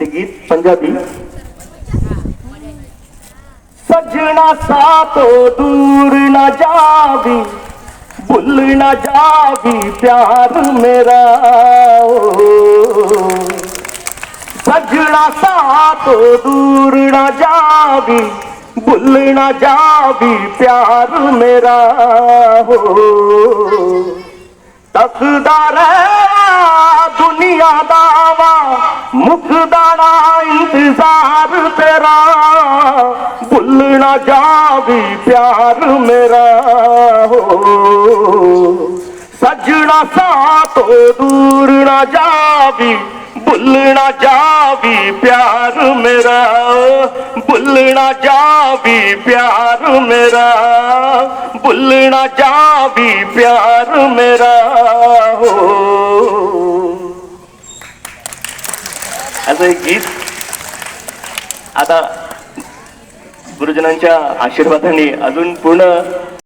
गीत पंजाबी सजना सा तो दूर न जावी भूल न जावी प्यार मेरा सजना सा तो दूर न जावी भूल न जावी प्यार मेरा हो तकदार है ਦਾ ਵਾ ਮੁਕਦਾ ਨਾ ਇੰਤਜ਼ਾਰ ਤੇਰਾ। ਭੁੱਲ ਨਾ ਜਾਵੀ ਪਿਆਰ ਮੇਰਾ, ਹੋ। ਸਜਣਾ ਸਾਤੋਂ ਦੂਰ ਨਾ ਜਾਵੀ, ਭੁੱਲ ਨਾ ਜਾਵੀ ਪਿਆਰ ਮੇਰਾ। ਭੁੱਲ ਨਾ ਜਾਵੀ ਪਿਆਰ ਮੇਰਾ, ਭੁੱਲ ਨਾ ਜਾਵੀ ਪਿਆਰ ਮੇਰਾ। असं एक गीत. आता गुरुजनांच्या आशीर्वादाने अजून पूर्ण